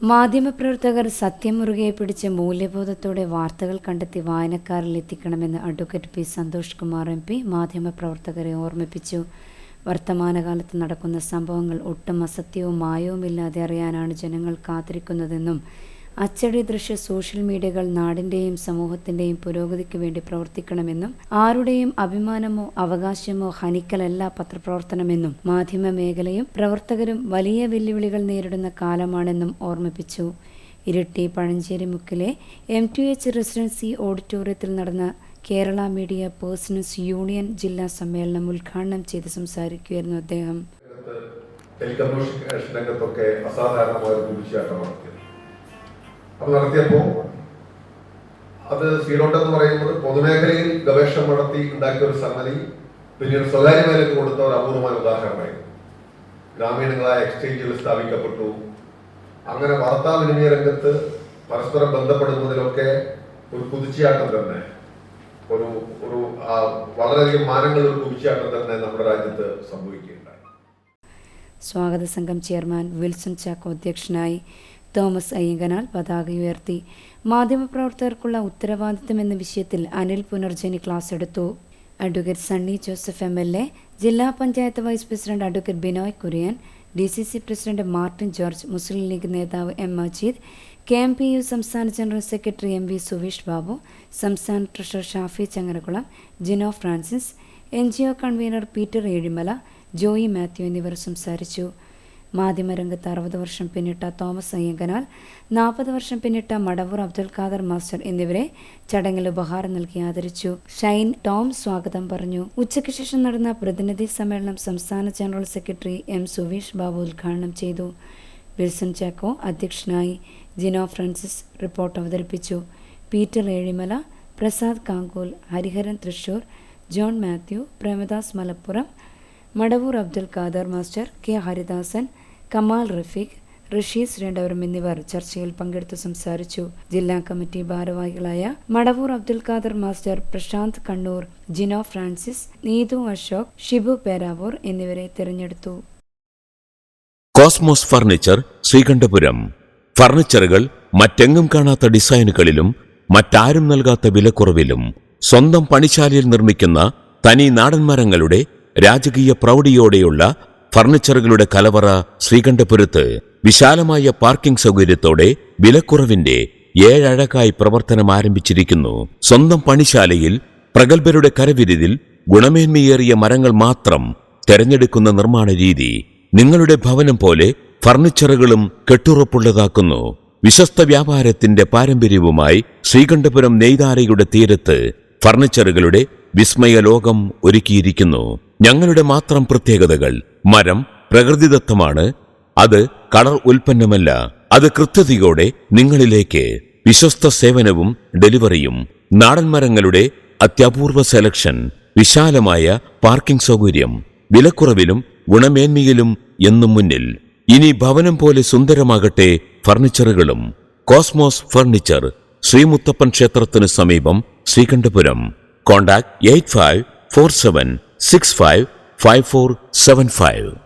മാധ്യമപ്രവർത്തകർ സത്യം മുറുകെ പിടിച്ച് മൂല്യബോധത്തോടെ വാർത്തകൾ കണ്ടെത്തി വായനക്കാരിൽ എത്തിക്കണമെന്ന് advocate P Santhosh Kumar M P മാധ്യമപ്രവർത്തകരെ ഓർമ്മിപ്പിച്ചു. വർത്തമാനകാലത്ത് നടക്കുന്ന സംഭവങ്ങൾ ഒട്ടും അസത്യവും മായവുമില്ലാതെ അറിയാനാണ് ജനങ്ങൾ കാത്തിരിക്കുന്നതെന്നും അച്ചടി ദൃശ്യ സോഷ്യൽ മീഡിയകൾ നാടിന്റെയും സമൂഹത്തിന്റെയും പുരോഗതിക്ക് വേണ്ടി പ്രവർത്തിക്കണമെന്നും ആരുടെയും അഭിമാനമോ അവകാശമോ ഹനിക്കലല്ല പത്രപ്രവർത്തനമെന്നും മാധ്യമ മേഖലയും പ്രവർത്തകരും വലിയ വെല്ലുവിളികൾ നേരിടുന്ന കാലമാണെന്നും ഓർമ്മിപ്പിച്ചു. ഇരിട്ടി പഴഞ്ചേരി മുക്കിലെ എം ടി എച്ച് റെസിഡൻസി ഓഡിറ്റോറിയത്തിൽ നടന്ന കേരള മീഡിയ പേഴ്സണൽസ് യൂണിയൻ ജില്ലാ സമ്മേളനം ഉദ്ഘാടനം ചെയ്ത് സംസാരിക്കുകയായിരുന്നു അദ്ദേഹം. ടെലികമ്മ്യൂണിക്കേഷൻ രംഗത്തൊക്കെ അസാധാരണമായ ഒരു നടത്തിയത്. അത് നടത്തിയപ്പോൾ അത് സീറോട്ട് എന്ന് പറയുന്നത് പൊതുമേഖലയിൽ ഗവേഷണം നടത്തി ഉണ്ടാക്കിയ ഒരു സംഗതി പിന്നീട് സ്വകാര്യ മേഖലയ്ക്ക് കൊടുത്ത ഒരു അപൂർവമായ ഉദാഹരണമായിരുന്നു. ഗ്രാമീണങ്ങളായ എക്സ്ചേഞ്ചുകൾ സ്ഥാപിക്കപ്പെട്ടു. അങ്ങനെ വാർത്താവിനിമയ രംഗത്ത് പരസ്പരം ബന്ധപ്പെടുന്നതിലൊക്കെ ഒരു കുതിച്ചാട്ടം തന്നെ. ഒരു ഒരു വളരെയധികം മാനങ്ങൾ ഒരു കുതിച്ചാട്ടം തന്നെ നമ്മുടെ രാജ്യത്ത് സംഭവിക്കുകയുണ്ടായി. സ്വാഗത സംഘം ചെയർമാൻ വിൽസൺ ചാക്കോ അധ്യക്ഷനായി തോമസ് അയ്യങ്കനാൽ പതാക ഉയർത്തി. മാധ്യമപ്രവർത്തകർക്കുള്ള ഉത്തരവാദിത്തം എന്ന വിഷയത്തിൽ അനിൽ പുനർജനി ക്ലാസ് എടുത്തു. Advocate Sunny Joseph M L A ജില്ലാ panchayat vice president advocate Binoy Kurian D C C president Martin George Muslim League നേതാവ് M Majeed K M P U സംസ്ഥാന general secretary M V Suveesh Babu സംസ്ഥാന treasurer Shafi Changarakulam Jino Francis N G O convenor Peter Ezhimala Joy Mathew എന്നിവർ സംസാരിച്ചു. മാധ്യമരംഗത്ത് അറുപത് വർഷം പിന്നിട്ട Thomas അയ്യങ്കനാൽ നാൽപ്പത് വർഷം പിന്നിട്ട മടവൂർ അബ്ദുൽ ഖാദർ മാസ്റ്റർ എന്നിവരെ ചടങ്ങിൽ ഉപഹാരം നൽകി ആദരിച്ചു. ഷൈൻ ടോം സ്വാഗതം പറഞ്ഞു. ഉച്ചയ്ക്ക് ശേഷം നടന്ന പ്രതിനിധി സമ്മേളനം സംസ്ഥാന general secretary M Suveesh Babu ഉദ്ഘാടനം ചെയ്തു. വിൽസൺ ചാക്കോ അധ്യക്ഷനായി ജിനോ ഫ്രാൻസിസ് റിപ്പോർട്ട് അവതരിപ്പിച്ചു. പീറ്റർ ഏഴിമല പ്രസാദ് കാങ്കോൽ ഹരിഹരൻ തൃശൂർ ജോൺ മാത്യു പ്രേമദാസ് മലപ്പുറം മടവൂർ അബ്ദുൽ ഖാദർ മാസ്റ്റർ കെ ഹരിദാസൻ കമാൽ റഫീഖ് റഷീസ് രണ്ടവരും എന്നിവർ ചർച്ചയിൽ പങ്കെടുത്തു സംസാരിച്ചു. ജില്ലാ കമ്മിറ്റി ഭാരവാഹികളായ മടവൂർ അബ്ദുൽ ഖാദർ മാസ്റ്റർ പ്രശാന്ത് കണ്ണൂർ ജിനോ ഫ്രാൻസിസ് നീതു അശോക് ഷിബു പേരാവൂർ എന്നിവരെ തിരഞ്ഞെടുത്തു. Cosmos furniture Sreekandapuram. ഫർണിച്ചറുകൾ മറ്റെങ്ങും കാണാത്ത ഡിസൈനുകളിലും മറ്റാരും നൽകാത്ത വിലക്കുറവിലും സ്വന്തം പണിശാലയിൽ നിർമ്മിക്കുന്ന തനി നാടൻ മരങ്ങളുടെ രാജകീയ പ്രൗഢിയോടെയുള്ള ഫർണിച്ചറുകളുടെ കലവറ ശ്രീകണ്ഠപുരത്ത് വിശാലമായ പാർക്കിംഗ് സൗകര്യത്തോടെ വിലക്കുറവിന്റെ ഏഴഴകായി പ്രവർത്തനം ആരംഭിച്ചിരിക്കുന്നു. സ്വന്തം പണിശാലയിൽ പ്രഗത്ഭരുടെ കരവിരുതിൽ ഗുണമേന്മയേറിയ മരങ്ങൾ മാത്രം തെരഞ്ഞെടുക്കുന്ന നിർമ്മാണ രീതി നിങ്ങളുടെ ഭവനം പോലെ ഫർണിച്ചറുകളും കെട്ടുറപ്പുള്ളതാക്കുന്നു. വിശ്വസ്ത വ്യാപാരത്തിന്റെ പാരമ്പര്യവുമായി ശ്രീകണ്ഠപുരം നെയ്താരയുടെ തീരത്ത് ഫർണിച്ചറുകളുടെ വിസ്മയ ലോകം ഒരുക്കിയിരിക്കുന്നു. ഞങ്ങളുടെ മാത്രം പ്രത്യേകതകൾ മരം പ്രകൃതിദത്തമാണ് അത് കളർ ഉൽപ്പന്നമല്ല അത് കൃത്യതയോടെ നിങ്ങളിലേക്ക് വിശ്വസ്ത സേവനവും ഡെലിവറിയും നാടൻ മരങ്ങളുടെ അത്യപൂർവ സെലക്ഷൻ വിശാലമായ പാർക്കിംഗ് സൗകര്യം വിലക്കുറവിലും ഗുണമേന്മയിലും എന്നും മുന്നിൽ. ഇനി ഭവനം പോലെ സുന്ദരമാകട്ടെ ഫർണിച്ചറുകളും. കോസ്മോസ് ഫർണിച്ചർ ശ്രീമുത്തപ്പൻ ക്ഷേത്രത്തിന് സമീപം Sreekandapuram. Contact eight five four seven six five five four seven five